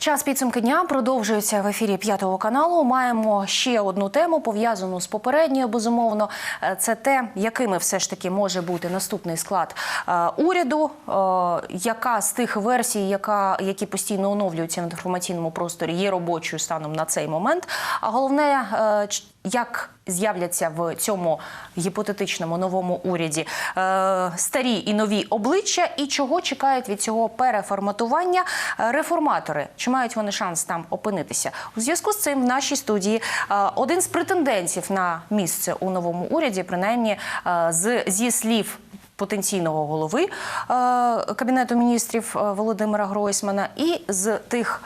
Час підсумки дня продовжується в ефірі п'ятого каналу. Маємо ще одну тему пов'язану з попередньою. Безумовно, Е, це те, якими все ж таки може бути наступний склад е, уряду. Е, яка з тих версій, яка які постійно оновлюються в інформаційному просторі, є робочою станом на цей момент. А головне, як з'являться в цьому гіпотетичному новому уряді е, старі і нові обличчя, і чого чекають від цього переформатування е, реформатори? Чи мають вони шанс там опинитися? У зв'язку з цим в нашій студії е, один з претендентів на місце у новому уряді, принаймні з зі слів. Потенційного голови кабінету міністрів Володимира Гройсмана і з тих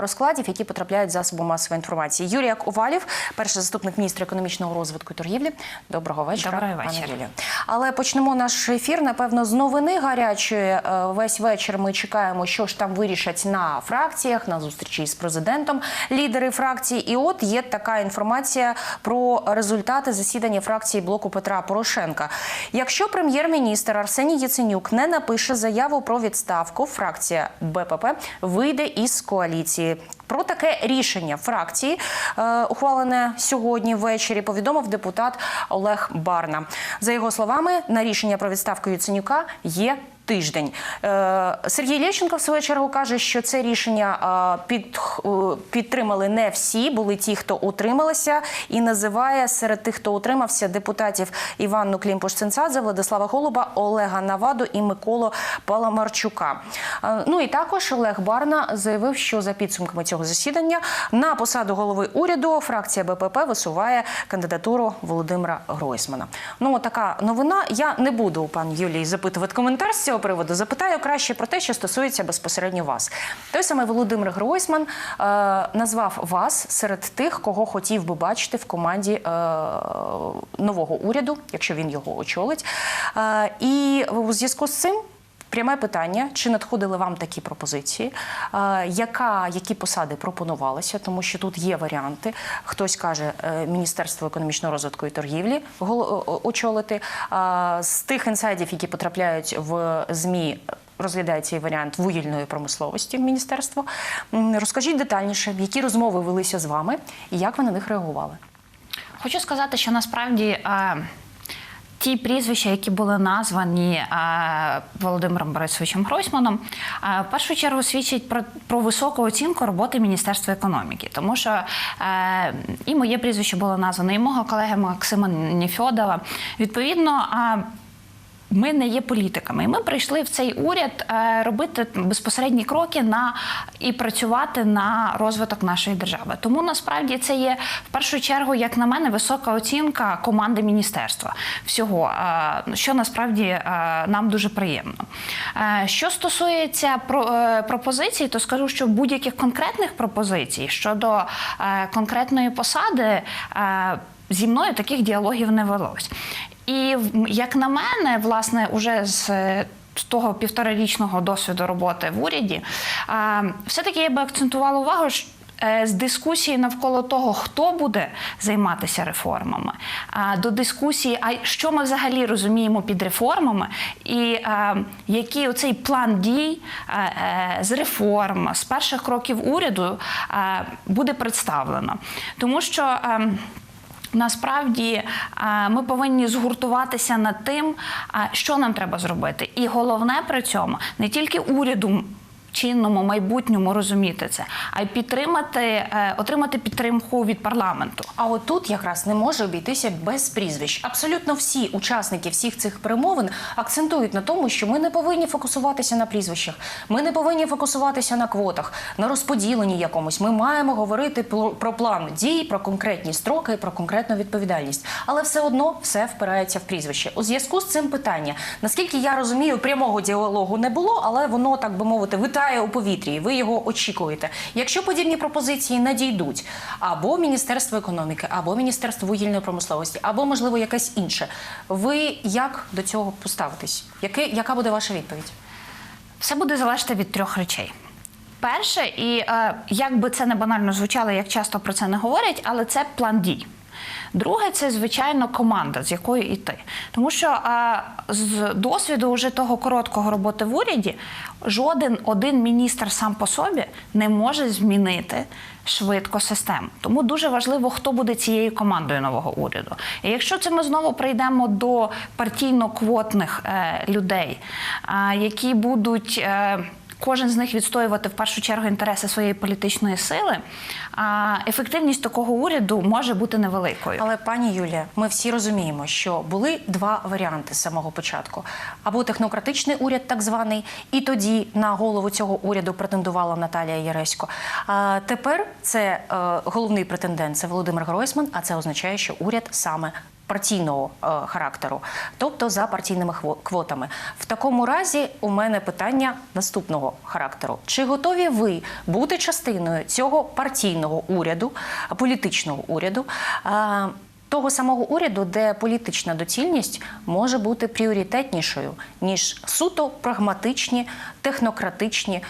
розкладів, які потрапляють в засоби масової інформації. Юрія Ковалів, перший заступник міністра економічного розвитку і торгівлі. Доброго вечора, Доброго пане вечора. Юлію. Але почнемо наш ефір. Напевно, з новини гарячої. Е, Весь вечір ми чекаємо, що ж там вирішать на фракціях, на зустрічі з президентом лідери фракцій. І от є така інформація про результати засідання фракції блоку Петра Порошенка. Якщо прем'єр-міністр Арсеній Яценюк не напише заяву про відставку, фракція БПП вийде із коаліції. Про таке рішення фракції, е, ухвалене сьогодні ввечері, повідомив депутат Олег Барна. За його словами, на рішення про відставку Юценюка є. Тиждень Е, Сергій Лєщенко в свою чергу каже, що це рішення під, е, підтримали не всі, були ті, хто утрималися, і називає серед тих, хто утримався, депутатів Іванну Клімпуш-Цинцадзе, Владислава Голуба, Олега Наваду і Миколу Паламарчука. Е, Ну і також Олег Барна заявив, що за підсумками цього засідання на посаду голови уряду фракція БПП висуває кандидатуру Володимира Гройсмана. Ну, така новина. Я не буду у пан Юлії запитувати коментар з цього приводу. Запитаю краще про те, що стосується безпосередньо вас. Той самий Володимир Гройсман е, назвав вас серед тих, кого хотів би бачити в команді е, нового уряду, якщо він його очолить. Е, і у зв'язку з цим. Пряме питання: чи надходили вам такі пропозиції? Яка, які посади пропонувалися? Тому що тут є варіанти. Хтось каже е, Міністерство економічного розвитку і торгівлі очолити. З тих інсайдів, які потрапляють в ЗМІ. Розглядається цей варіант вугільної промисловості в міністерство. Розкажіть детальніше, які розмови велися з вами і як ви на них реагували? Хочу сказати, що насправді е, ті прізвища, які були названі е, Володимиром Борисовичем Гройсманом, е, в першу чергу свідчать про, про високу оцінку роботи Міністерства економіки, тому що е, і моє прізвище було названо, і мого колеги Максима Нефьодова. Відповідно. Ми не є політиками, і ми прийшли в цей уряд е, робити безпосередні кроки на і працювати на розвиток нашої держави. Тому насправді це є в першу чергу, як на мене, висока оцінка команди міністерства всього, е, що насправді е, нам дуже приємно. Що стосується пропозицій, то скажу, що будь-яких конкретних пропозицій щодо конкретної посади. Зі мною таких діалогів не велось. І як на мене, власне, уже з е, того півторарічного досвіду роботи в уряді, все-таки я би акцентувала увагу. е, З дискусії навколо того, хто буде займатися реформами, до дискусії, а що ми взагалі розуміємо під реформами, і який оцей план дій е, з реформ, з перших кроків уряду буде представлено. Тому що. Насправді ми повинні згуртуватися над тим, що нам треба зробити. І головне при цьому не тільки уряду. Чинному майбутньому розуміти це, а й підтримати, е, отримати підтримку від парламенту. А от тут якраз не може обійтися без прізвищ. Абсолютно всі учасники всіх цих перемовин акцентують на тому, що ми не повинні фокусуватися на прізвищах, ми не повинні фокусуватися на квотах, на розподіленні якомусь. Ми маємо говорити про, план дій, про конкретні строки, про конкретну відповідальність. Але все одно все впирається в прізвище. У зв'язку з цим питання, наскільки я розумію, прямого діалогу не було, але воно так би мовити витає у повітрі. і Ви його очікуєте. Якщо подібні пропозиції надійдуть або Міністерство економіки, або Міністерство вугільної промисловості, або можливо якесь інше. Ви як до цього поставитесь? Яке, яка буде ваша відповідь? Все буде залежати від трьох речей. Перше, і е, як би це не банально звучало, як часто про це не говорять, але це план дій. Друге, це звичайно команда, з якою йти. Тому що а, з досвіду вже того короткого роботи в уряді жоден один міністр сам по собі не може змінити швидко систему. Тому дуже важливо, хто буде цією командою нового уряду. І якщо це ми знову прийдемо до партійно-квотних е, людей, е, які будуть. Е, Кожен з них відстоювати в першу чергу інтереси своєї політичної сили. А ефективність такого уряду може бути невеликою. Але пані Юлія, ми всі розуміємо, що були два варіанти з самого початку: або технократичний уряд, так званий, і тоді на голову цього уряду претендувала Наталія Яресько. А тепер це е, головний претендент це Володимир Гройсман, а це означає, що уряд саме. Партійного е, характеру, тобто за партійними квотами. В такому разі у мене питання наступного характеру: чи готові ви бути частиною цього партійного уряду, політичного уряду? Того самого уряду, де політична доцільність може бути пріоритетнішою ніж суто прагматичні, технократичні е,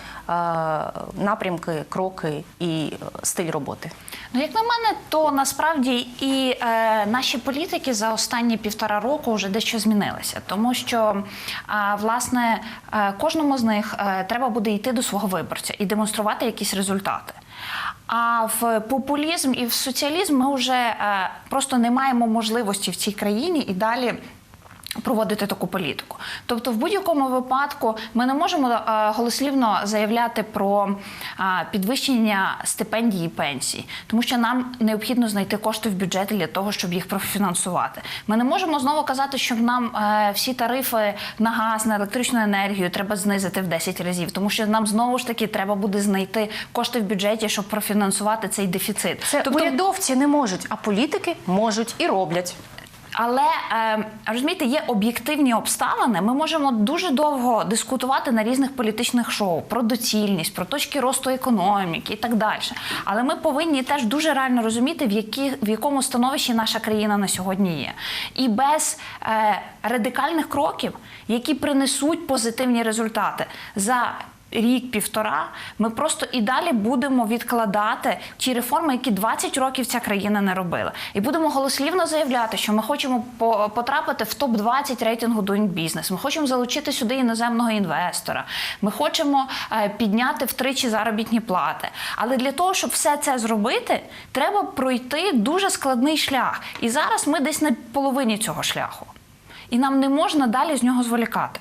напрямки, кроки і е, стиль роботи. Ну, як на мене, то насправді і е, наші політики за останні півтора року вже дещо змінилися, тому що е, власне е, кожному з них е, треба буде йти до свого виборця і демонструвати якісь результати. А в популізм і в соціалізм ми вже е, просто не маємо можливості в цій країні і далі. Проводити таку політику, тобто в будь-якому випадку ми не можемо е, голослівно заявляти про е, підвищення стипендій і пенсій, тому що нам необхідно знайти кошти в бюджеті для того, щоб їх профінансувати. Ми не можемо знову казати, що нам е, всі тарифи на газ, на електричну енергію треба знизити в 10 разів, тому що нам знову ж таки треба буде знайти кошти в бюджеті, щоб профінансувати цей дефіцит. Це тобто, урядовці не можуть, а політики можуть і роблять. Але е, розумієте, є об'єктивні обставини. Ми можемо дуже довго дискутувати на різних політичних шоу про доцільність, про точки росту економіки і так далі. Але ми повинні теж дуже реально розуміти, в які в якому становищі наша країна на сьогодні є, і без е, радикальних кроків, які принесуть позитивні результати за рік-півтора, ми просто і далі будемо відкладати ті реформи, які 20 років ця країна не робила. І будемо голослівно заявляти, що ми хочемо потрапити в топ-20 рейтингу Doing Business, Ми хочемо залучити сюди іноземного інвестора. Ми хочемо е, підняти втричі заробітні плати. Але для того, щоб все це зробити, треба пройти дуже складний шлях. І зараз ми десь на половині цього шляху. І нам не можна далі з нього зволікати.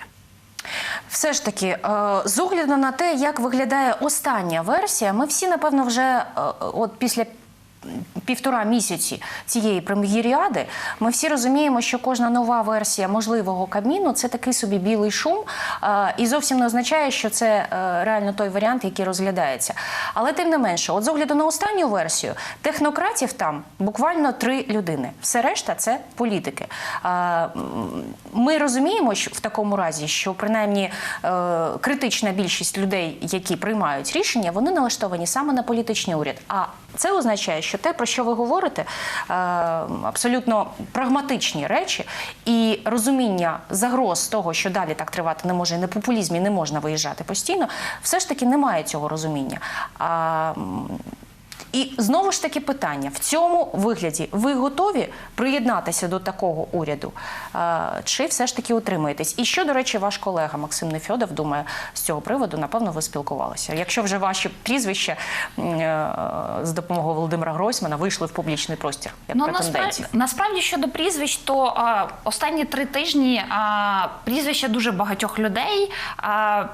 Все ж таки, е, з огляду на те, як виглядає остання версія, ми всі, напевно, вже е, от після півтора місяці цієї прем'єріади, ми всі розуміємо, що кожна нова версія можливого Кабміну це такий собі білий шум, і зовсім не означає, що це е, реально той варіант, який розглядається. Але тим не менше, от з огляду на останню версію, технократів там буквально три людини. Все решта це політики. Ми розуміємо, що в такому разі, що принаймні е, критична більшість людей, які приймають рішення, вони налаштовані саме на політичний уряд. А це означає, що те, про що ви говорите, е, абсолютно прагматичні речі і розуміння загроз того, що далі так тривати не може, і на популізмі не можна виїжджати постійно, все ж таки немає цього розуміння. І знову ж таки питання: в цьому вигляді ви готові приєднатися до такого уряду? Е, Чи все ж таки утримуєтесь? І що, до речі, ваш колега Максим Нефьодов думає з цього приводу? Напевно, ви спілкувалися. Якщо вже ваші прізвища е, з допомогою Володимира Гройсмана вийшли в публічний простір як Ну насправді, насправді щодо прізвищ, то а, останні три тижні а, прізвища дуже багатьох людей. А,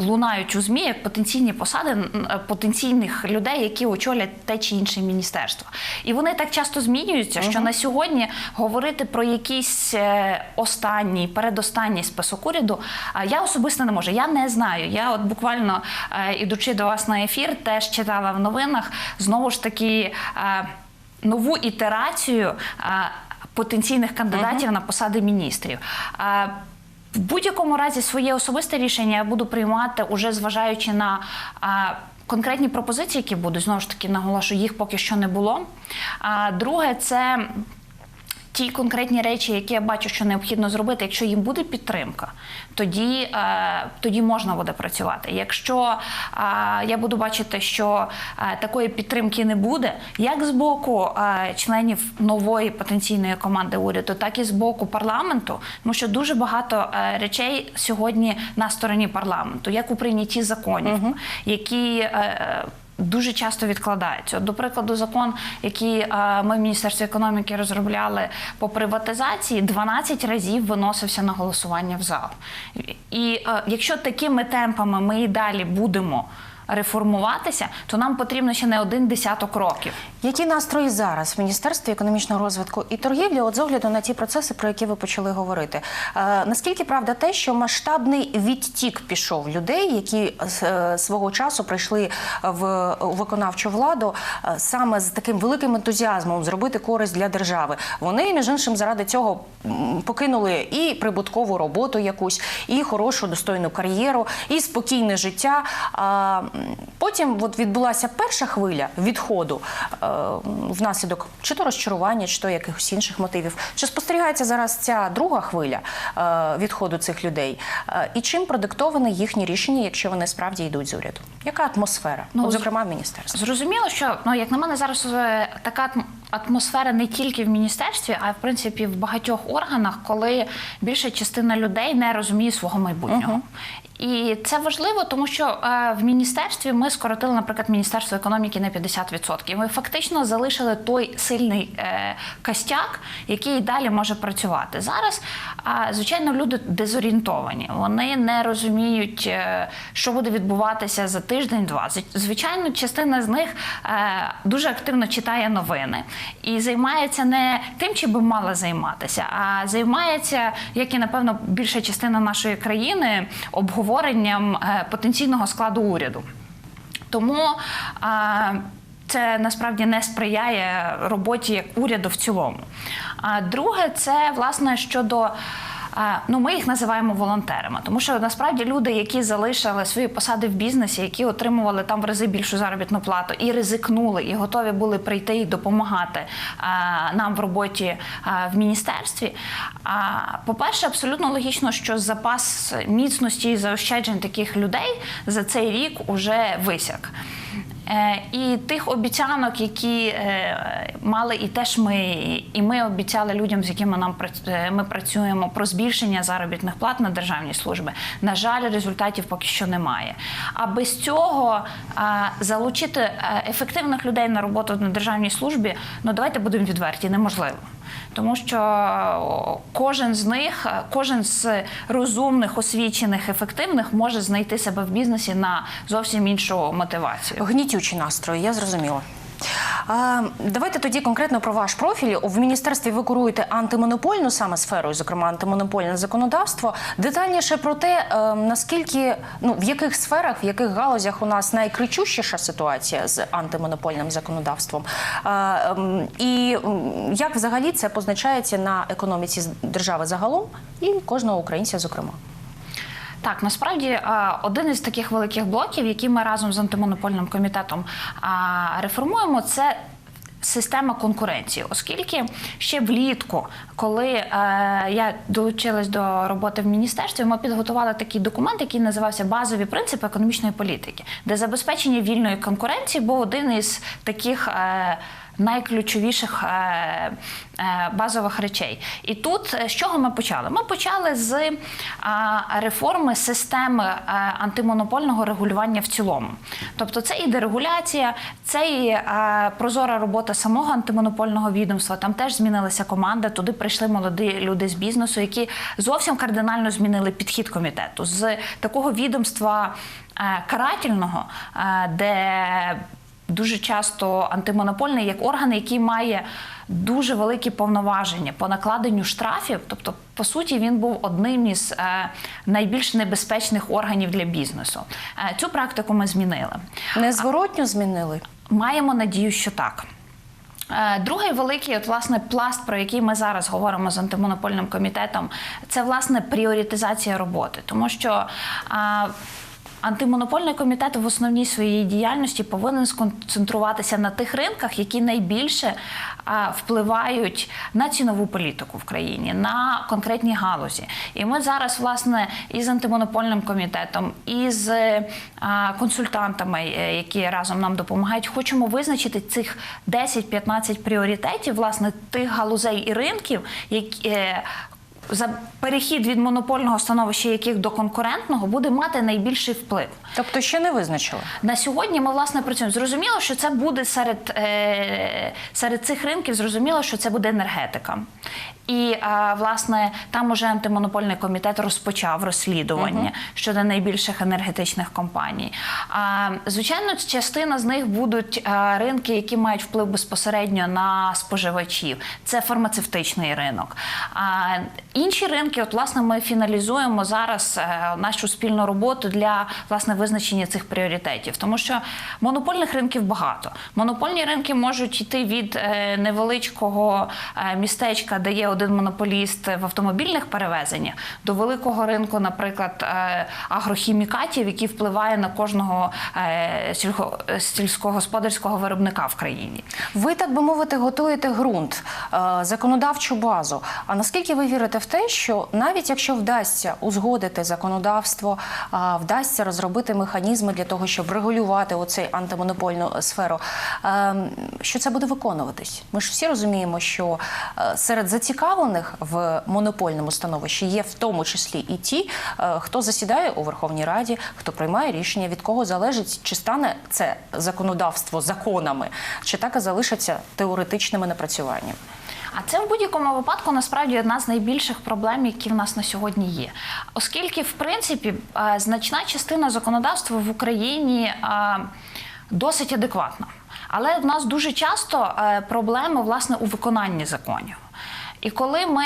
Лунають у змі як потенційні посади е, потенційних людей, які очолять те чи інше міністерство, і вони так часто змінюються, що на сьогодні говорити про якийсь е, останній, передостанній список уряду я особисто не можу. Я не знаю. Я от буквально е, ідучи до вас на ефір, теж читала в новинах знову ж таки. нову ітерацію потенційних кандидатів на посади міністрів. В будь-якому разі своє особисте рішення я буду приймати уже зважаючи на. А, Конкретні пропозиції, які будуть знову ж таки наголошую, їх поки що не було. А друге, це ті конкретні речі, які я бачу, що необхідно зробити, якщо їм буде підтримка, тоді, е, тоді можна буде працювати. Якщо е, я буду бачити, що е, такої підтримки не буде, як з боку е, членів нової потенційної команди уряду, так і з боку парламенту, тому що дуже багато е, речей сьогодні на стороні парламенту, як у прийнятті законів, які е, Дуже часто відкладаються. До прикладу, закон, який е, ми в Міністерстві економіки розробляли по приватизації, 12 разів виносився на голосування в зал. І е, якщо такими темпами ми і далі будемо реформуватися, то нам потрібно ще не один десяток років. Які настрої зараз в Міністерстві економічного розвитку і торгівлі, от з огляду на ті процеси, про які ви почали говорити? Е, наскільки правда те, що масштабний відтік пішов людей, які е, свого часу прийшли в виконавчу владу е, саме з таким великим ентузіазмом зробити користь для держави? Вони між іншим заради цього покинули і прибуткову роботу якусь, і хорошу достойну кар'єру, і спокійне життя. А потім от відбулася перша хвиля відходу е, внаслідок чи то розчарування, чи то якихось інших мотивів. Чи спостерігається зараз ця друга хвиля е, відходу цих людей? Е, і чим продиктоване їхні рішення, якщо вони справді йдуть з уряду? Яка атмосфера? Ну, от, зокрема, в міністерстві? Зрозуміло, що ну як на мене зараз е, така атмосфера не тільки в міністерстві, а в принципі в багатьох органах, коли більша частина людей не розуміє свого майбутнього. І це важливо, тому що е, в міністерстві ми скоротили, наприклад, міністерство економіки на 50%. Ми фактично залишили той сильний е, костяк, який далі може працювати. Зараз, звичайно, люди дезорієнтовані. Вони не розуміють, е, що буде відбуватися за тиждень-два. Звичайно, частина з них дуже активно читає новини і займається не тим, чим би мала займатися, а займається, як і напевно більша частина нашої країни, обговоренням е, потенційного складу уряду. Тому це насправді не сприяє роботі як уряду в цілому. А друге, це власне щодо. Ну, ми їх називаємо волонтерами, тому що насправді люди, які залишили свої посади в бізнесі, які отримували там в рази більшу заробітну плату, і ризикнули, і готові були прийти і допомагати нам в роботі в міністерстві. А, по-перше, абсолютно логічно, що запас міцності і заощаджень таких людей за цей рік уже висяк. Е, І тих обіцянок, які е, мали і теж ми, і ми обіцяли людям, з якими нам е, ми працюємо, про збільшення заробітних плат на державні служби. На жаль, результатів поки що немає. А без цього залучити ефективних людей на роботу на державній службі, ну давайте будемо відверті, неможливо. Тому що кожен з них, е, кожен з розумних, освічених, ефективних може знайти себе в бізнесі на зовсім іншу мотивацію. Гнітючі настрої, я зрозуміла. Давайте тоді конкретно про ваш профіль. В міністерстві ви куруєте антимонопольну саме сферою, зокрема антимонопольне законодавство. Детальніше про те, е, наскільки ну в яких сферах, в яких галузях у нас найкричущіша ситуація з антимонопольним законодавством, ем, і як взагалі це позначається на економіці держави загалом і кожного українця, зокрема. Так, насправді е, один із таких великих блоків, які ми разом з антимонопольним комітетом реформуємо, це. Система конкуренції, оскільки ще влітку, коли е, я долучилась до роботи в міністерстві, ми підготували такий документ, який називався Базові принципи економічної політики, де забезпечення вільної конкуренції був один із таких. Е, найключовіших е, е, базових речей. І тут е, з чого ми почали? Ми почали з реформи системи антимонопольного регулювання в цілому. Тобто, це і дерегуляція, це і прозора робота самого антимонопольного відомства. Там теж змінилася команда. Туди прийшли молоді люди з бізнесу, які зовсім кардинально змінили підхід комітету з такого відомства карательного, де дуже часто антимонопольний як орган, який має дуже великі повноваження по накладенню штрафів. Тобто, по суті, він був одним із е, найбільш небезпечних органів для бізнесу. Е, цю практику ми змінили. Незворотньо змінили. Маємо надію, що так. Е, Другий великий, от, власне, пласт, про який ми зараз говоримо з антимонопольним комітетом, це власне пріоритизація роботи, тому що. а, антимонопольний комітет в основній своїй діяльності повинен сконцентруватися на тих ринках, які найбільше впливають на цінову політику в країні, на конкретні галузі. І ми зараз, власне, із антимонопольним комітетом, і з е, консультантами, е, які разом нам допомагають, хочемо визначити цих 10-15 пріоритетів, власне, тих галузей і ринків, які. За перехід від монопольного становища яких до конкурентного буде мати найбільший вплив. Тобто ще не визначили. На сьогодні ми власне працюємо. Зрозуміло, що це буде серед, е, серед цих ринків. Зрозуміло, що це буде енергетика. І е, власне там уже антимонопольний комітет розпочав розслідування щодо найбільших енергетичних компаній. А, звичайно, частина з них будуть е, ринки, які мають вплив безпосередньо на споживачів. Це фармацевтичний ринок. А інші ринки, от власне, ми фіналізуємо зараз е, нашу спільну роботу для власне визначення цих пріоритетів, тому що монопольних ринків багато. Монопольні ринки можуть йти від невеличкого містечка, де є один монополіст в автомобільних перевезеннях, до великого ринку, наприклад, е, агрохімікатів, який впливає на кожного е, сільськогосподарського виробника в країні. Ви, так би мовити, готуєте ґрунт, е, законодавчу базу. А наскільки ви вірите в те, що навіть якщо вдасться узгодити законодавство, вдасться розробити механізми для того, щоб регулювати оцей антимонопольну сферу, е, що це буде виконуватись? Ми ж всі розуміємо, що серед зацікавлених в монопольному становищі є в тому числі і ті, е, хто засідає у Верховній Раді, хто приймає рішення, від кого залежить, чи стане це законодавство законами, чи так і залишиться теоретичними напрацюваннями. А це в будь-якому випадку насправді одна з найбільших проблем, які в нас на сьогодні є. Оскільки, в принципі, е, значна частина законодавства в Україні е, досить адекватна. Але в нас дуже часто проблеми власне у виконанні законів. І коли ми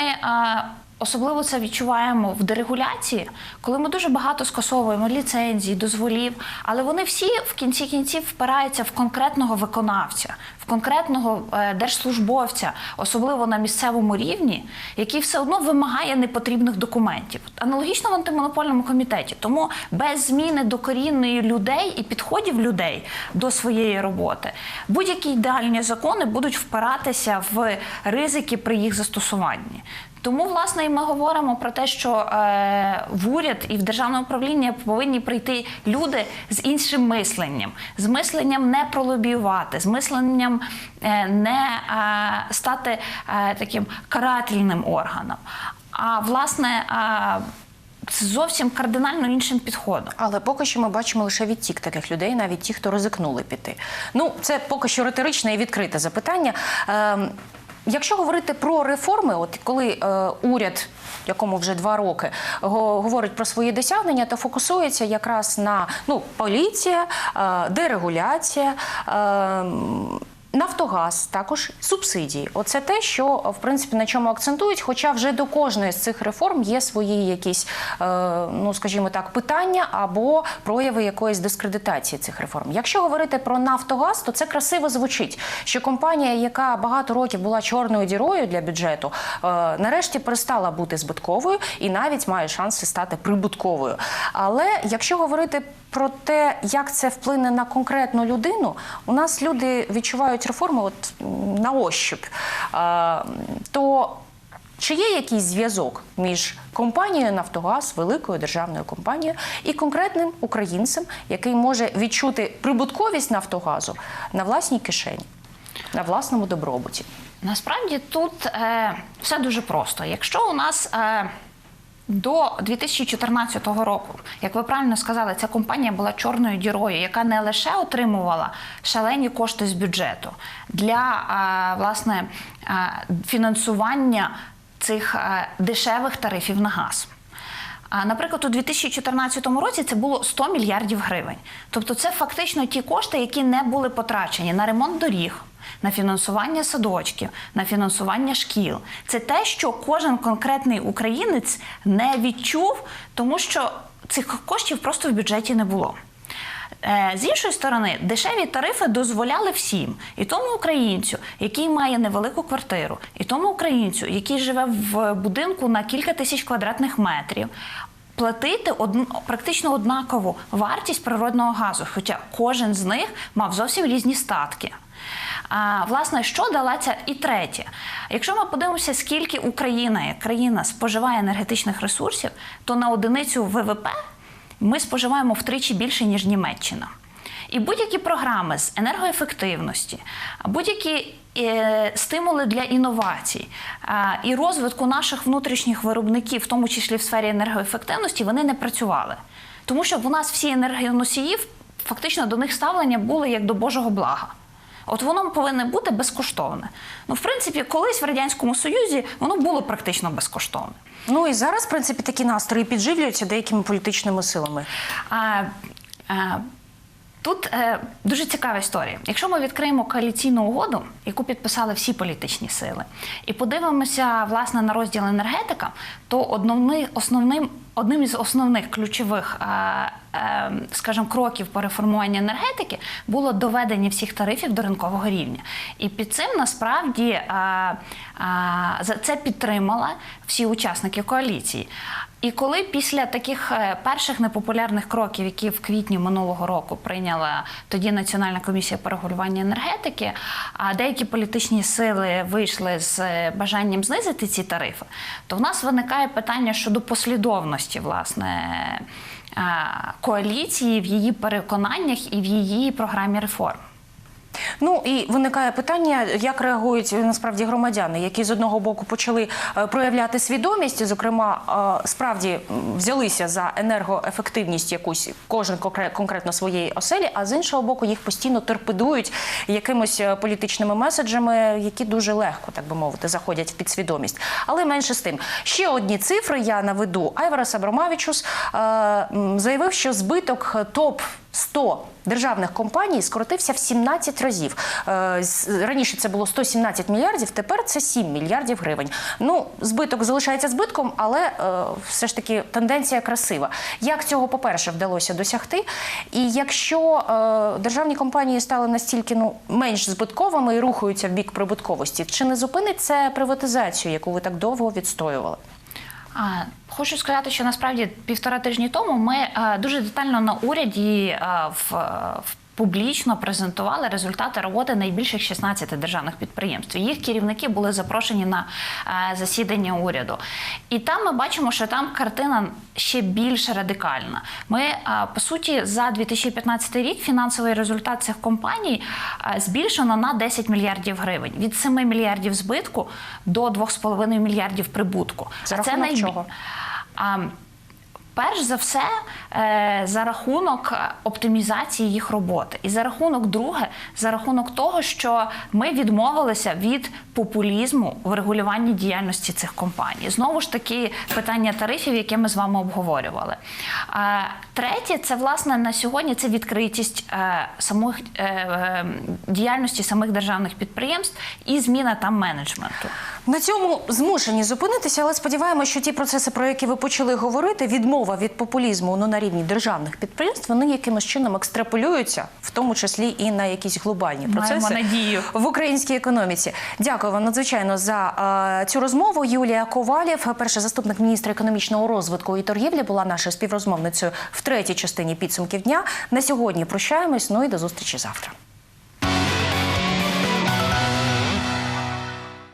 особливо це відчуваємо в дерегуляції, коли ми дуже багато скасовуємо ліцензій, дозволів, але вони всі в кінці кінців впираються в конкретного виконавця, в конкретного е, держслужбовця, особливо на місцевому рівні, який все одно вимагає непотрібних документів. Аналогічно в антимонопольному комітеті. Тому без зміни докорінної людей і підходів людей до своєї роботи будь-які ідеальні закони будуть впиратися в ризики при їх застосуванні. Тому, власне, і ми говоримо про те, що е, в уряд і в державне управління повинні прийти люди з іншим мисленням, з мисленням не пролобіювати, з мисленням е, не е, стати е, таким карательним органом. А власне. Е, з зовсім кардинально іншим підходом. Але поки що ми бачимо лише відтік таких людей, навіть ті, хто ризикнули піти. Ну, це поки що риторичне і відкрите запитання. Ем, Якщо говорити про реформи, от коли е, уряд, якому вже два роки, го- говорить про свої досягнення, то фокусується якраз на ну, поліція, е, дерегуляція. Е, Нафтогаз також субсидії. Оце те, що в принципі на чому акцентують. Хоча вже до кожної з цих реформ є свої якісь, е, ну скажімо так, питання або прояви якоїсь дискредитації цих реформ. Якщо говорити про Нафтогаз, то це красиво звучить, що компанія, яка багато років була чорною дірою для бюджету, е, нарешті перестала бути збитковою і навіть має шанси стати прибутковою. Але якщо говорити про те, як це вплине на конкретну людину, у нас люди відчувають реформи от на ощупь. А, то чи є якийсь зв'язок між компанією Нафтогаз, великою державною компанією, і конкретним українцем, який може відчути прибутковість Нафтогазу на власній кишені, на власному добробуті? Насправді тут е, все дуже просто. Якщо у нас е, до 2014 року, як ви правильно сказали, ця компанія була чорною дірою, яка не лише отримувала шалені кошти з бюджету для е, власне е, фінансування цих е, дешевих тарифів на газ. А, Наприклад, у 2014 році це було 100 мільярдів гривень. Тобто, це фактично ті кошти, які не були потрачені на ремонт доріг, на фінансування садочків, на фінансування шкіл. Це те, що кожен конкретний українець не відчув, тому що цих коштів просто в бюджеті не було. Е, З іншої сторони, дешеві тарифи дозволяли всім, і тому українцю, який має невелику квартиру, і тому українцю, який живе в будинку на кілька тисяч квадратних метрів. платити одну практично однакову вартість природного газу, хоча кожен з них мав зовсім різні статки. А, власне, що дала ця і третє? Якщо ми подивимося, скільки Україна як країна споживає енергетичних ресурсів, то на одиницю ВВП ми споживаємо втричі більше, ніж Німеччина. І будь-які програми з енергоефективності, будь-які е, стимули для інновацій і розвитку наших внутрішніх виробників, в тому числі в сфері енергоефективності, вони не працювали. Тому що в нас всі енергоносії, фактично до них ставлення були як до Божого блага. От воно повинне бути безкоштовне. Ну, в принципі, колись в Радянському Союзі воно було практично безкоштовне. Ну і зараз, в принципі, такі настрої підживлюються деякими політичними силами. А, а, тут е, дуже цікава історія. Якщо ми відкриємо коаліційну угоду, яку підписали всі політичні сили, і подивимося власне на розділ енергетика, то основним, одним із основних ключових. е, е, Скажімо, кроків по реформуванню енергетики було доведення всіх тарифів до ринкового рівня, і під цим насправді е, це підтримали всі учасники коаліції. І коли після таких перших непопулярних кроків, які в квітні минулого року прийняла тоді Національна комісія по регулюванню енергетики, а деякі політичні сили вийшли з бажанням знизити ці тарифи, то в нас виникає питання щодо послідовності власне е, коаліції в її переконаннях і в її програмі реформ. Ну і виникає питання, як реагують е, насправді громадяни, які з одного боку почали е, проявляти свідомість, зокрема, е, справді взялися за енергоефективність якусь кожен конкретно своєї оселі, а з іншого боку, їх постійно торпедують якимось політичними меседжами, які дуже легко, так би мовити, заходять в підсвідомість. Але менше з тим, ще одні цифри я наведу. Айварас Абрамавічус е, заявив, що збиток топ 100 державних компаній скоротився в 17 разів. Е, Раніше це було 117 мільярдів, тепер це 7 мільярдів гривень. Ну, збиток залишається збитком, але е, все ж таки тенденція красива. Як цього, по-перше, вдалося досягти? І якщо е, державні компанії стали настільки ну, менш збитковими і рухаються в бік прибутковості, чи не зупинить це приватизацію, яку ви так довго відстоювали? Хочу сказати, що насправді півтора тижні тому ми е, дуже детально на уряді е, в, в публічно презентували результати роботи найбільших 16 державних підприємств. Їх керівники були запрошені на е, засідання уряду. І там ми бачимо, що там картина ще більш радикальна. Ми, е, по суті, за 2015 рік фінансовий результат цих компаній е, збільшено на 10 мільярдів гривень. Від 7 мільярдів збитку до 2,5 мільярдів прибутку. За А це рахунок найбі- чого? Перш за все, е, за рахунок оптимізації їх роботи, і за рахунок друге, за рахунок того, що ми відмовилися від популізму в регулюванні діяльності цих компаній. Знову ж таки, питання тарифів, яке ми з вами обговорювали. Е, Третє, це власне на сьогодні це відкритість е, самих діяльності самих державних підприємств і зміна там менеджменту. На цьому змушені зупинитися, але сподіваємося, що ті процеси, про які ви почали говорити, відмова від популізму ну, на рівні державних підприємств, вони якимось чином екстраполюються, в тому числі і на якісь глобальні Маємо процеси надію. в українській економіці. Дякую вам надзвичайно за е, цю розмову. Юлія Ковалєв, перший заступник міністра економічного розвитку і торгівлі, була нашою співрозмовницею в третій частині підсумків дня. На сьогодні прощаємось. Ну і до зустрічі завтра.